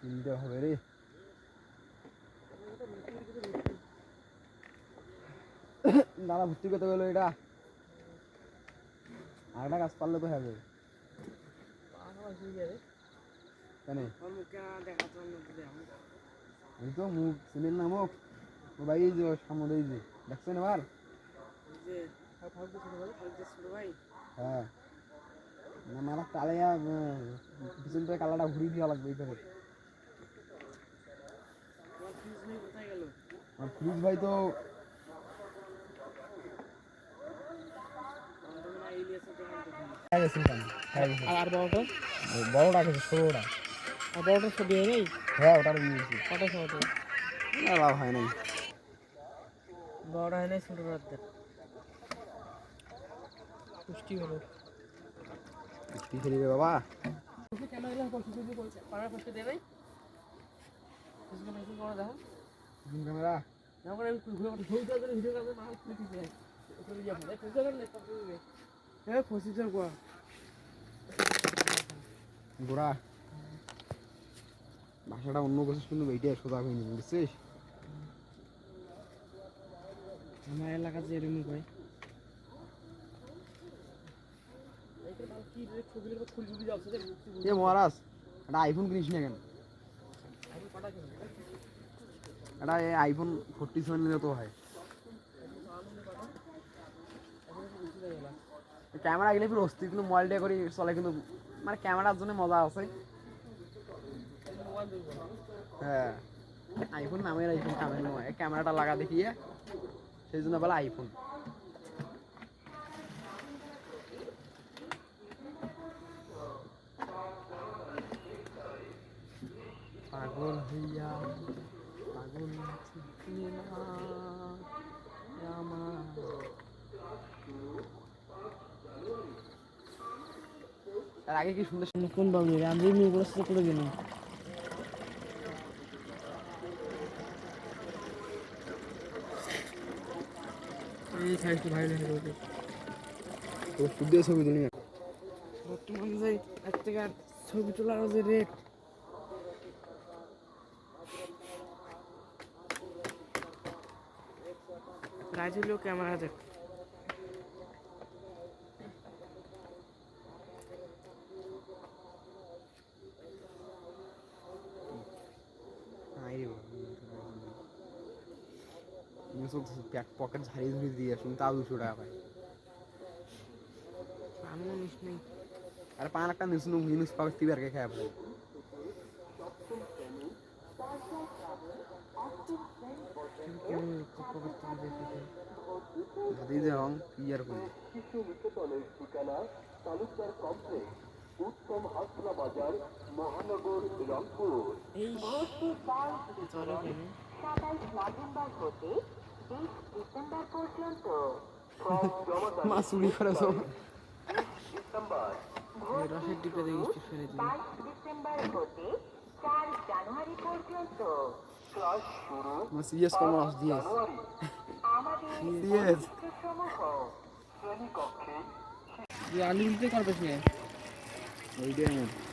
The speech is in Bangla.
কিনতে হবে রে। দাদা, ভর্তি করতে গেলো এটা। আর একটা গাছ পারলে তো হবে? এই তো মুখ চিনেন না মুখ ও ভাই, এই যে সামনে এই যে। দেখছেন এবার? হ্যাঁ। না মারা কালিয়া পিছন থেকে কালাটা ঘুরিয়ে দেওয়া লাগবে এইভাবে আর ফ্রিজ ভাই তো। আর বড়টা? বড়টা খেয়েছে ষোলোটা। আর বড়টা ছবি হয় নাই? হ্যাঁ ওটার দিয়েছি। কটা সময় লাভ হয় নাই। বড় হয় নাই ছোট পুষ্টি হলো। বাবা। কেন পাড়ার দেবে। বড় দেখো। গোড়া বাসাটা অন্য কিছু শুনে এইটাই সোজা হয়নি বুঝছিস? আমার এলাকাতে এরকম ভাই এ মহারাজ একটা আইফোন কিনিস না কেন? একটা এই আইফোন ফোরটি সেভেন তো হয় ক্যামেরা গেলে ফির অস্থির কিন্তু মোবাইলটা করে চলে কিন্তু মানে ক্যামেরার জন্য মজা আছে হ্যাঁ আইফোন নামের আইফোন কামের নয় ক্যামেরাটা লাগা দেখিয়ে সেই জন্য বলে আইফোন পাগল হইয়া পাগল চিঠি না আমার তার আগে কি সুন্দর কোন বাবু আমি সাথে করে গেলাম। এই সাইজটা ভাই লাগে ছবি তুলি না। বর্তমান যে এক থেকে ছবি তোলার যে রেট প্রাইজ হলেও ক্যামেরা দেখ নাই রে বাবা পকেট ঝাড়িয়ে ধরে দিয়ে আসুন তাও দুশো টাকা পাই আমিও নিস নেই আরে পান একটা নিউজ নিউজ পাবে তিবারকে খায় ভাই কেউ পকেট থেকে দেখে ধাদি যে রং কি আর করি এই চলো কেন সাতাইশ নভেম্বর হতে বিশ ডিসেম্বর পর্যন্ত মা চুরি করে সব বাইশ ডিসেম্বর হতে জানুয়ারি পর্যন্ত মা সিরিয়াস কম রস দিয়েস আমাদের সিরিয়াস সমূহ আনলিমিটেড করবে সে ওইটাই আমার।